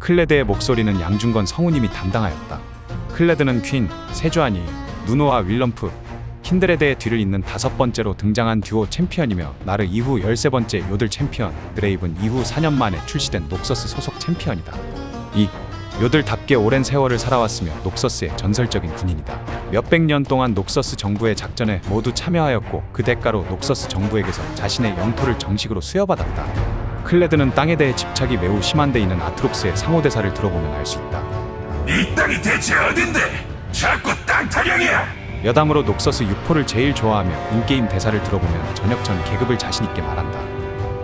클레드의 목소리는 양준건 성우님이 담당하였다. 클레드는 퀸, 세주아니, 누노와 윌럼프, 힌드레드의 뒤를 잇는 다섯 번째로 등장한 듀오 챔피언이며 나르 이후 열세 번째 요들 챔피언, 드레이븐 이후 4년 만에 출시된 녹서스 소속 챔피언이다. 이 요들답게 오랜 세월을 살아왔으며 녹서스의 전설적인 군인이다. 몇백 년 동안 녹서스 정부의 작전에 모두 참여하였고 그 대가로 녹서스 정부에게서 자신의 영토를 정식으로 수여받았다. 클레드는 땅에 대해 집착이 매우 심한 데 있는 아트록스의 상호 대사를 들어보면 알 수 있다. 이 땅이 대체 어딘데? 자꾸 땅 타령이야. 여담으로 녹서스 유포를 제일 좋아하며 인게임 대사를 들어보면 전역 전 계급을 자신 있게 말한다.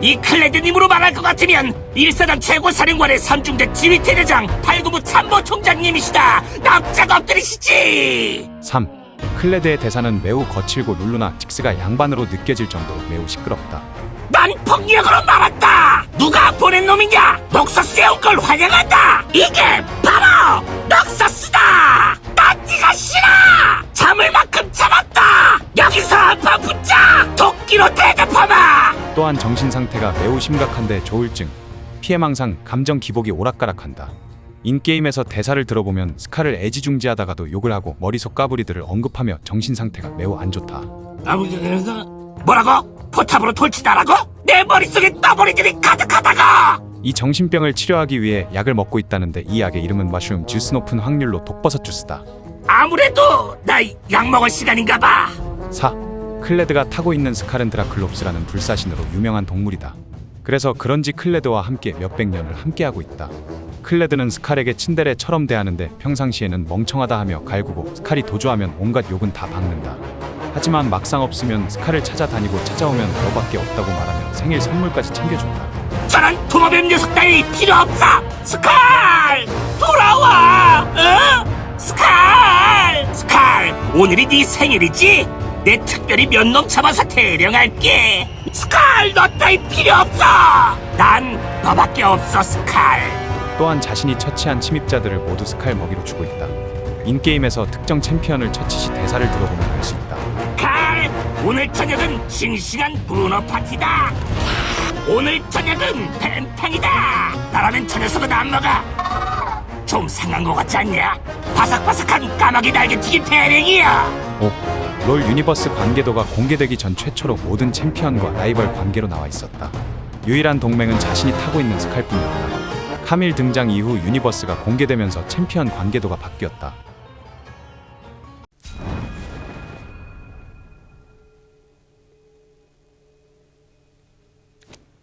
이 클레드님으로 말할 것 같으면 일사단 최고사령관의 삼중대 지휘대대장 팔구부 참모 총장님이시다 납작 엎드리시지 3. 클레드의 대사는 매우 거칠고 룰루나 직스가 양반으로 느껴질 정도로 매우 시끄럽다. 난 폭력으로 말았다! 누가 보낸 놈이냐? 녹서스에 온 걸 환영한다! 이게 바로 녹서스다! 난 네가 싫어! 참을 만큼 참았다! 여기서 한판 붙자! 도끼로 대접하마! 또한 정신 상태가 매우 심각한데 조울증, 피해망상, 감정 기복이 오락가락한다. 인게임에서 대사를 들어보면 스카를 애지중지하다가도 욕을 하고 머리속 까부리들을 언급하며 정신 상태가 매우 안 좋다. 아버지 그래서 뭐라고? 포탑으로 돌진하라고? 내 머릿속에 떠버리들이 가득하다고! 이 정신병을 치료하기 위해 약을 먹고 있다는데 이 약의 이름은 마슈움 주스 높은 확률로 독버섯 주스다. 아무래도 나 약 먹을 시간인가 봐. 4. 클레드가 타고 있는 스칼은 드라클롭스라는 불사신으로 유명한 동물이다. 그래서 그런지 클레드와 함께 몇백 년을 함께하고 있다. 클레드는 스칼에게 친데레처럼 대하는데 평상시에는 멍청하다 하며 갈구고 스칼이 도주하면 온갖 욕은 다 박는다. 하지만 막상 없으면 스칼을 찾아다니고 찾아오면 너밖에 없다고 말하며 생일 선물까지 챙겨준다. 저런 도마뱀 녀석 따위 필요 없어. 스칼 돌아와. 어? 스칼 스칼 오늘이 네 생일이지? 내 특별히 몇 놈 잡아서 대령할게. 스칼 너 따위 필요 없어. 난 너밖에 없어 스칼. 또한 자신이 처치한 침입자들을 모두 스칼 먹이로 주고 있다. 인게임에서 특정 챔피언을 처치 시 대사를 들어보면 알 수 있다. 칼! 오늘 저녁은 싱싱한 브루노 파티다! 오늘 저녁은 뱀탕이다! 나라면 저 녀석은 안 먹어! 좀 상한 거 같지 않냐? 바삭바삭한 까마귀 날개 튀김 대령이야! 5. 롤 유니버스 관계도가 공개되기 전 최초로 모든 챔피언과 라이벌 관계로 나와 있었다. 유일한 동맹은 자신이 타고 있는 스칼뿐이었다. 카밀 등장 이후 유니버스가 공개되면서 챔피언 관계도가 바뀌었다.